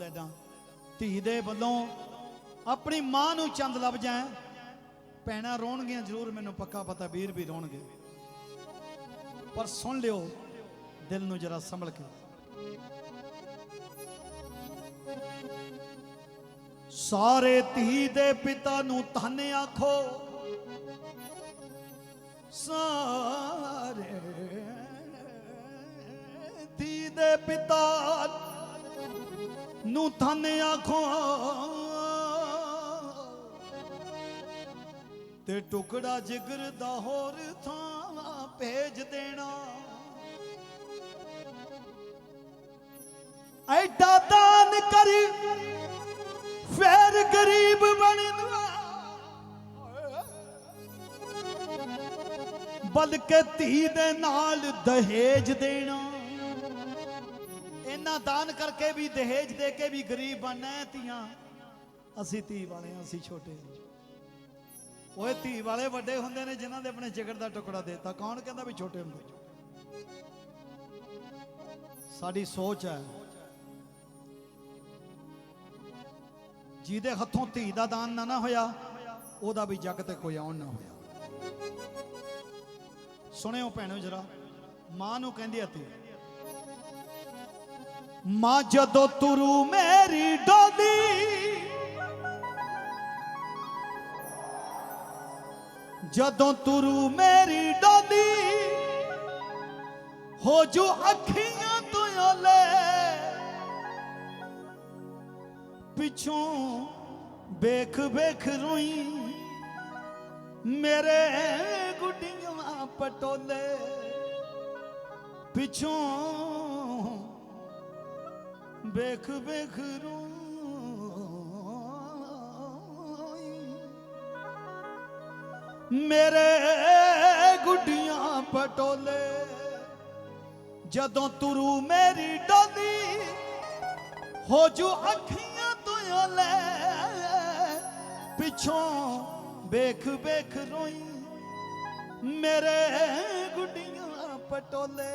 ਲੈਣਾ ਧੀ ਦੇ ਵੱਲੋਂ ਆਪਣੀ ਮਾਂ ਨੂੰ ਚੰਦ ਲੱਭ ਜਾਏ। ਪੈਣਾ ਰੋਣਗੀਆਂ, ਜ਼ਰੂਰ ਮੈਨੂੰ ਪੱਕਾ ਪਤਾ ਵੀਰ ਵੀ ਰੋਣਗੇ। ਪਰ ਸੁਣ ਲਿਓ, ਦਿਲ ਨੂੰ ਜਰਾ ਸੰਭਲ ਕੇ। ਸਾਰੇ ਧੀ ਦੇ ਪਿਤਾ ਨੂੰ ਧੰਨ ਆਖੋ। ਸਾਰੇ ਧੀ ਦੇ ਪਿਤਾ ਨੂੰ ਧੰਨ ਆਖੋ ਤੇ ਟੁਕੜਾ ਜਿਗਰ ਦਾ ਹੋਰ ਥਾਂ ਭੇਜ ਦੇਣਾ। ਐਡਾ ਦਾਨ ਕਰੀ, ਫੇਰ ਗਰੀਬ ਬਣਨਾ ਬਲਕਿ ਧੀ ਦੇ ਨਾਲ ਦਹੇਜ ਦੇਣਾ। ਇਹਨਾਂ ਦਾਨ ਕਰਕੇ ਵੀ ਦਹੇਜ ਦੇ ਕੇ ਵੀ ਗਰੀਬ ਬਣਨਾ ਧੀਆਂ। ਅਸੀਂ ਧੀ ਵਾਲੇ ਹਾਂ, ਅਸੀਂ ਛੋਟੇ ਹਾਂ। ਓਏ ਧੀ ਵਾਲੇ ਵੱਡੇ ਹੁੰਦੇ ਨੇ ਜਿਨ੍ਹਾਂ ਦੇ ਆਪਣੇ ਜਿਗਰ ਦਾ ਟੁਕੜਾ ਦੇਤਾ। ਕੌਣ ਕਹਿੰਦਾ ਵੀ ਛੋਟੇ ਹੁੰਦੇ? ਸਾਡੀ ਸੋਚ ਹੈ ਜਿਹਦੇ ਹੱਥੋਂ ਧੀ ਦਾ ਦਾਨ ਨਾ ਨਾ ਹੋਇਆ ਉਹਦਾ ਵੀ ਜੱਗ ਤੇ ਕੋਈ ਆਉਣ ਨਾ ਹੋਇਆ। ਸੁਣਿਓ ਭੈਣੋ ਜਰਾ ਮਾਂ ਨੂੰ ਕਹਿੰਦੀ હતી ਮਾਂ ਜਦੋਂ ਤੁਰੂ ਮੇਰੀ ਡੋਲੀ। ਜਦੋਂ ਤੁਰੂ ਮੇਰੀ ਡੋਲੀ, ਹੋ ਜੋ ਅੱਖੀਆਂ ਤੋਂ ਓਲੇ। ਪਿਛੋਂ ਵੇਖ ਵੇਖ ਰੋਈ ਮੇਰੇ ਗੁੱਡੀਆਂ ਪਟੋਲੇ। ਪਿਛੋਂ ਵੇਖ ਵੇਖ ਰੋਈ। ਮੇਰੇ ਗੁੱਡੀਆਂ ਪਟੋਲੇ, ਜਦੋਂ ਤੁਰੂ ਮੇਰੀ ਡੋਲੀ, ਹੋ ਜੂ ਅੱਖੀਆਂ ਤੋਂ ਲੈ। ਪਿੱਛੋਂ ਵੇਖ ਵੇਖ ਰੋਈ। ਮੇਰੇ ਗੁੱਡੀਆਂ ਪਟੋਲੇ,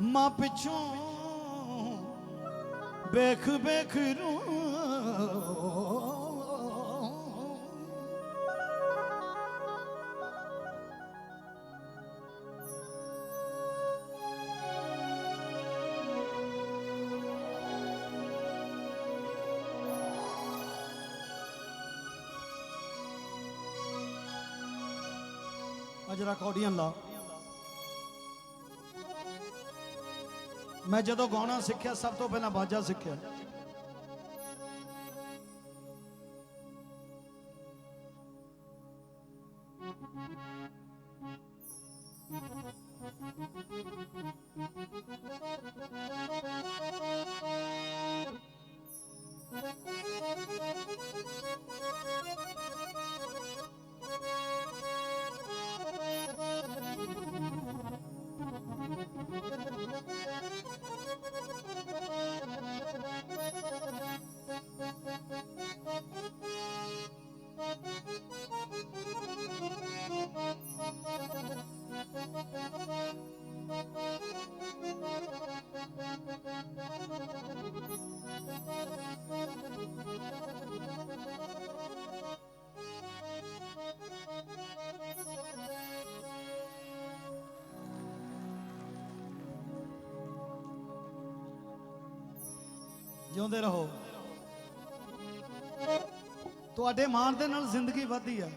ਮਾਂ ਪਿੱਛੋਂ ਵੇਖ ਵੇਖ ਰੋਈ ਅਜਰਾ ਕੌਡੀਆਂ ਲਾ। ਮੈਂ ਜਦੋਂ ਗਾਉਣਾ ਸਿੱਖਿਆ ਸਭ ਤੋਂ ਪਹਿਲਾਂ ਬਾਜਾ ਸਿੱਖਿਆ। ਜਿਉਂਦੇ ਰਹੋ। ਤੁਹਾਡੇ ਮਾਣ ਦੇ ਨਾਲ ਜ਼ਿੰਦਗੀ ਵਧਦੀ ਆ।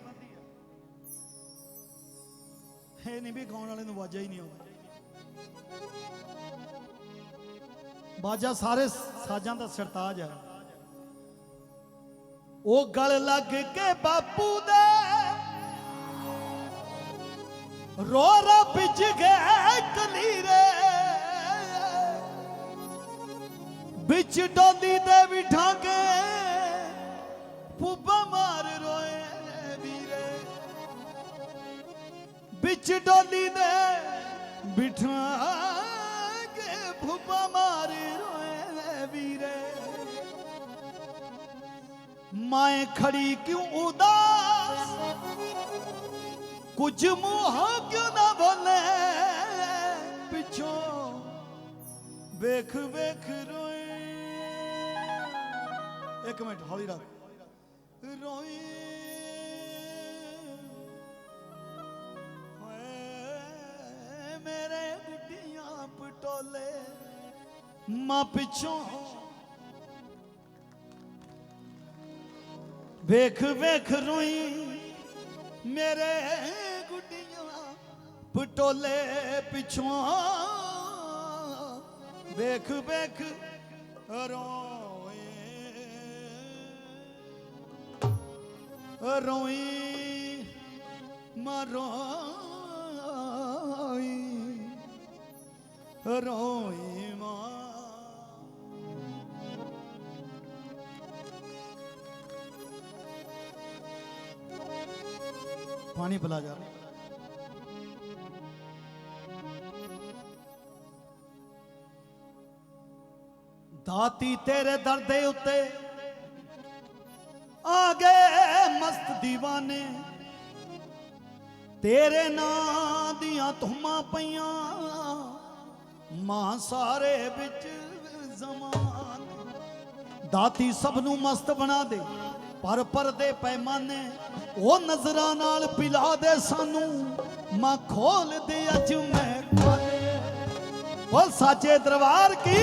ਇਹ ਨਹੀਂ ਵੀ ਗਾਉਣ ਵਾਲੇ ਨੂੰ ਵਾਜਾ ਹੀ ਨਹੀਂ ਆਉਂਦਾ ਬਾਜਾ ਸਾਰੇ ਸਾਜ਼ਾਂ ਦਾ ਸਰਤਾਜ ਹੈ ਉਹ ਗਲ ਲੱਗ ਕੇ ਬਾਪੂ ਦਾ ਰੋ ਰੋ ਭਿੱਜ ਗਏ ਕਲੀਰੇ। ਵਿੱਚ ਡੋਲੀ ਤੇ ਬਿਠਾ ਕੇ ਫੁੱਬਾ ਮਾਰ ਰੋਏ ਵੀਰੇ। ਵਿੱਚ ਡੋਲੀ ਦੇ ਬਿਠਾ ਕੇ ਫੁੱਬਾ ਮਾਰ ਰੋਏ ਵੀਰੇ। ਮਾਏ ਖੜੀ ਕਿਉਂ ਉਦਾਸ? ਕੁਝ ਮੂੰਹ ਕਿਉਂ ਨਾ ਬੋਲੇ? ਪਿੱਛੋਂ ਵੇਖ ਵੇਖ ਰੋਏ ਇੱਕ ਮਿੰਟ, ਹੌਲੀ ਰੱਖ। ਰੋਈ ਹੋਏ ਮੇਰੇ ਗੁੱਡੀਆਂ ਪਟੋਲੇ, ਮਾਂ ਪਿੱਛੋਂ। ਵੇਖ ਵੇਖ ਰੋਈ ਮੇਰੇ ਗੁੱਡੀਆਂ ਪਟੋਲੇ ਪਿੱਛੋਂ। ਵੇਖ ਵੇਖ ਰੋਏ ਰੋਈ ਮਰੋਈ ਰੋਈ ਮਾਂ। ਪਾਣੀ ਪਿਲਾ ਜਾ। ਦਾਤੀ ਤੇਰੇ ਦਰ ਦੇ ਉੱਤੇ ਆ ਗਏ। ਮਸਤ ਦੀਵਾਨੇ ਤੇਰੇ ਨਾਂ ਦੀਆਂ ਧੁੰਮਾਂ ਪਈਆਂ, ਮਾਂ ਸਾਰੇ ਵਿੱਚ ਜ਼ਮਾਨ। ਦਾਤੀ ਸਭ ਨੂੰ ਮਸਤ ਬਣਾ ਦੇ, ਪਰ ਪਰਦੇ ਪੈਮਾਨੇ, ਉਹ ਨਜ਼ਰਾਂ ਨਾਲ ਪਿਲਾ ਦੇ ਸਾਨੂੰ। ਮਾਂ ਖੋਲ ਦੇ ਅੱਜ ਮੈਂ ਖਾਨੇ ਉਹ ਸਾਚੇ ਦਰਬਾਰ ਕੀ?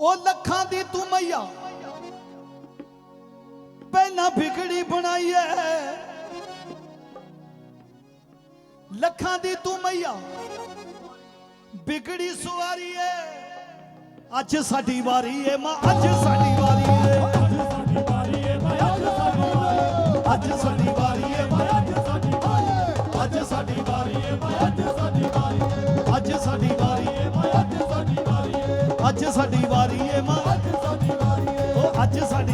ਉਹ ਲੱਖਾਂ ਦੀ ਤੂੰ ਮਈਆ ਪਹਿਲਾਂ ਵਿਗੜੀ ਬਣਾਈ ਐ ਲੱਖਾਂ ਦੀ ਤੂੰ ਮਈਆ ਵਿਗੜੀ ਸਵਾਰੀ ਐ ਅੱਜ ਸਾਡੀ ਵਾਰੀ ਐ ਮਾਂ ਅੱਜ ਸਾਡੀ ਵਾਰੀ ਐ ਅੱਜ ਸਾਡੀ ਵਾਰੀ ਐ ਮਾਂ ਅੱਜ ਸਾਡੀ ਵਾਰੀ ਐ ਮਾਂ ਅੱਜ ਸਾਡੀ ਵਾਰੀ ਐ ਮਾਂ ਅੱਜ ਸਾਡੀ ਵਾਰੀ ਐ ਮਾਂ ਉਹ ਅੱਜ ਸਾਡੀ ਵਾਰੀ ਐ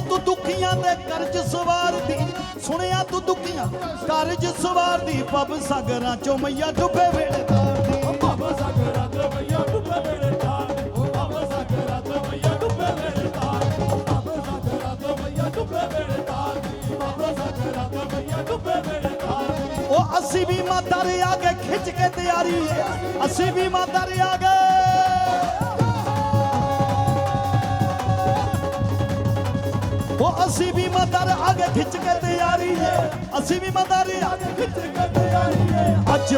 ਸੁਣਿਆ ਤੂੰ ਦੁਖੀਆਂ ਦੇ ਕਰਜ਼ ਸਵਾਰਦੀ ਸੁਣਿਆ ਤੂੰ ਦੁਖੀਆਂ ਕਰਜ਼ ਸਵਾਰਦੀ ਪਬ ਸਾਗਰਾਂ ਚੋਂ ਮਈਆ ਡੁੱਬੇ ਵੇਲੇ ਤਾਰਦੀ ਉਹ ਅਸੀਂ ਵੀ ਮਾਤਾ ਰੇ ਆ ਕੇ ਖਿੱਚ ਕੇ ਤਿਆਰੀ ਅਸੀਂ ਵੀ ਮਾਤਾ ਰੇ ਆ ਗਏ ਉਹ ਅਸੀਂ ਵੀ ਮਦਰ ਅੱਗੇ ਖਿੱਚ ਕੇ ਤਿਆਰੀ ਏ ਅਸੀਂ ਵੀ ਮਦਰ ਆਗੇ ਖਿੱਚ ਕੇ ਤਿਆਰੀ ਏ ਅੱਜ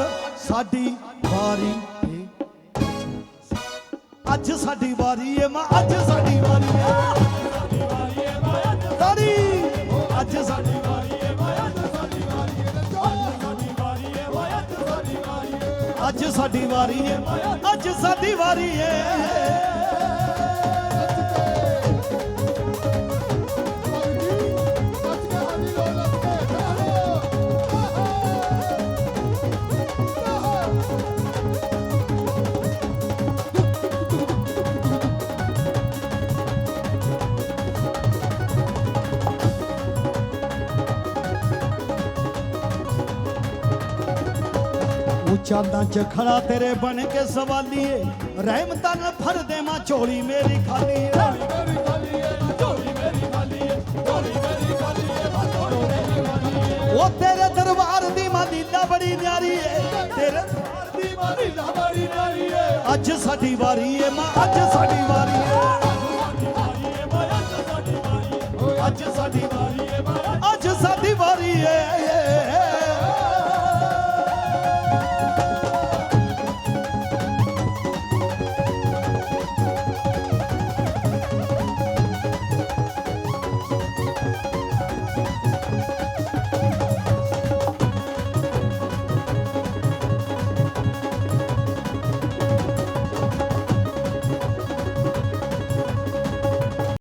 ਸਾਡੀ ਵਾਰੀ ਏ। ਅੱਜ ਸਾਡੀ ਵਾਰੀ ਏ ਮਾਂ, ਅੱਜ ਸਾਡੀ ਵਾਰੀ ਏ। ਸਾਡੀ ਅੱਜ ਸਾਡੀ ਵਾਰੀ ਏ। ਮਾਂ, ਅੱਜ ਸਾਡੀ ਵਾਰੀ ਏ। ਅੱਜ ਸਾਡੀ ਵਾਰੀ ਏ ਉਹ ਚਾਂਦਾਂ 'ਚ ਖੜਾ ਤੇਰੇ ਬਣ ਕੇ ਸਵਾਲੀਏ। ਰਹਿਮਤਾਂ ਨਾਲ ਭਰ ਦੇ ਝੋਲੀ ਮੇਰੀ ਖਾਲੀ ਏ। ਉਹ ਤੇਰੇ ਦਰਬਾਰ ਦੀ ਮਾਂ ਲੀਲਾ ਬੜੀ ਨਿਆਰੀ ਏ। ਤੇਰੇ ਦਰਬਾਰ ਦੀ ਮਾਂ ਬੜੀ ਨਿਆਰੀ ਏ। ਅੱਜ ਸਾਡੀ ਵਾਰੀ ਏ ਮਾਂ, ਅੱਜ ਸਾਡੀ ਵਾਰੀ ਏ। ਅੱਜ ਸਾਡੀ ਵਾਰੀ ਏ ਮਾਂ ਅੱਜ ਸਾਡੀ ਵਾਰੀ ਏ।